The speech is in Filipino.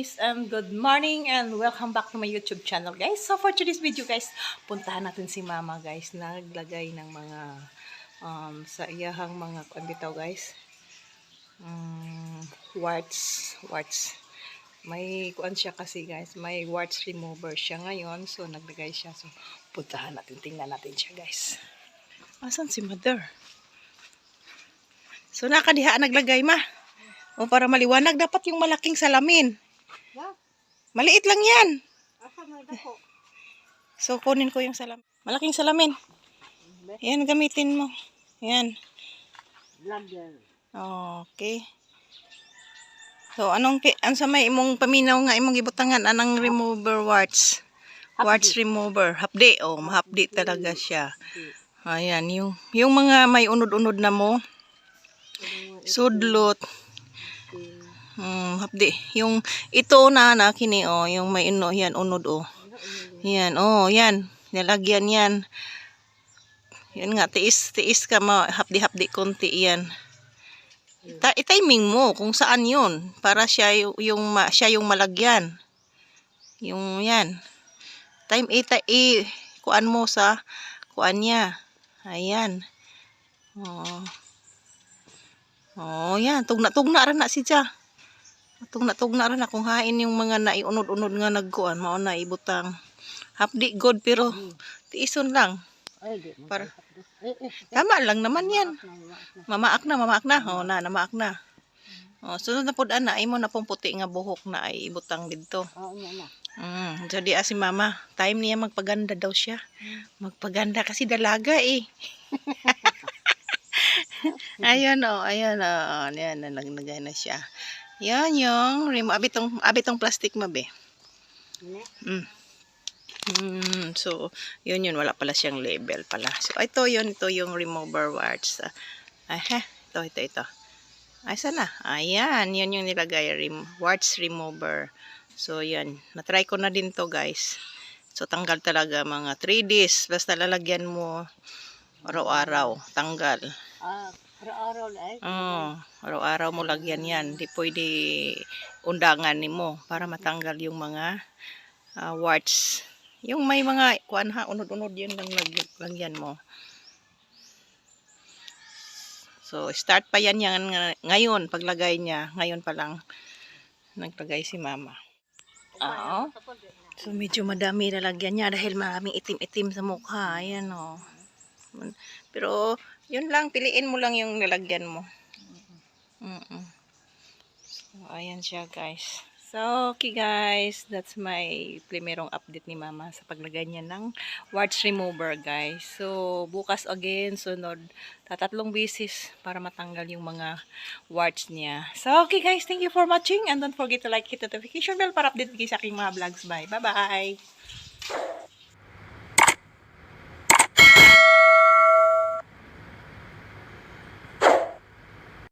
guys and good morning and welcome back to my YouTube channel guys. So for today's video guys, puntahan natin si mama guys. Naglagay ng mga um, sa iyahang mga kuan bitaw guys. Um, warts, warts. May kuan siya kasi guys, may warts remover siya ngayon. So naglagay siya. So puntahan natin, tingnan natin siya guys. Asan si mother? So nakadiha naglagay ma. O para maliwanag, dapat yung malaking salamin. Maliit lang yan. So, kunin ko yung salamin. Malaking salamin. Yan, gamitin mo. Yan. Okay. So, anong, ano sa may imong paminaw nga imong gibutangan? Anang remover warts? Warts remover. Hapdi. Oh, mahapdi talaga siya. Ayan, yung, yung mga may unod-unod na mo. Sudlot. Hmm, hapdi. Yung ito na na kini oh, yung may ino yan unod oh. Yan, oh, yan. Nilagyan yan. Yan nga, tiis, tiis ka ma, hapdi-hapdi konti yan. Ta i-timing mo kung saan yun para siya yung, yung ma, siya yung malagyan. Yung yan. Time ita i kuan mo sa kuan niya. Ayan. Oh. Oh, yan. Tugna-tugna ra na si siya. Tugna-tugna ra na kung hain yung mga naiunod-unod nga nagkuan, mao na ibutang. Hapdi god pero tiison lang. Ay, di. Para- Eh, eh. Tama lang naman yan. Mamaak na, mamaak na. Mamaak na. Oh, na, namaak na. Oh, sunod na pud ana, imo na pong puti nga buhok na ay ibutang didto. Oo, na. Mm, so di ah, si mama, time niya magpaganda daw siya. Magpaganda kasi dalaga eh. ayun oh, ayun oh, ayan na nagnagay na siya. Yan yung remo abitong abitong plastic mabe. Mm. Mm, so, yun yun, wala pala siyang label pala. So, ito yun, ito yung remover warts. Ah, Aha, ito, ito, ito. Ay, sana? Ayan, yun yung nilagay, rem warts remover. So, yan. Na-try ko na din to guys. So, tanggal talaga mga 3 days. Basta lalagyan mo araw-araw. Tanggal. Ah, araw-araw eh. Oo, araw-araw mo lagyan yan. Di pwede undangan ni mo para matanggal yung mga ah, warts. Yung may mga kuan ha, unod-unod yun lang lag- lagyan mo. So, start pa yan yan nga- ngayon, paglagay niya. Ngayon pa lang, naglagay si mama. Oo. So, medyo madami lalagyan niya dahil maraming itim-itim sa mukha. Ayan, o. Pero, yun lang, piliin mo lang yung nilagyan mo. Mm So, ayan siya, guys. So, okay guys, that's my primerong update ni Mama sa paglagay niya ng warts remover, guys. So, bukas again, sunod, tatatlong beses para matanggal yung mga warts niya. So, okay guys, thank you for watching and don't forget to like, hit the notification bell para update kayo sa aking mga vlogs. Bye! Bye-bye!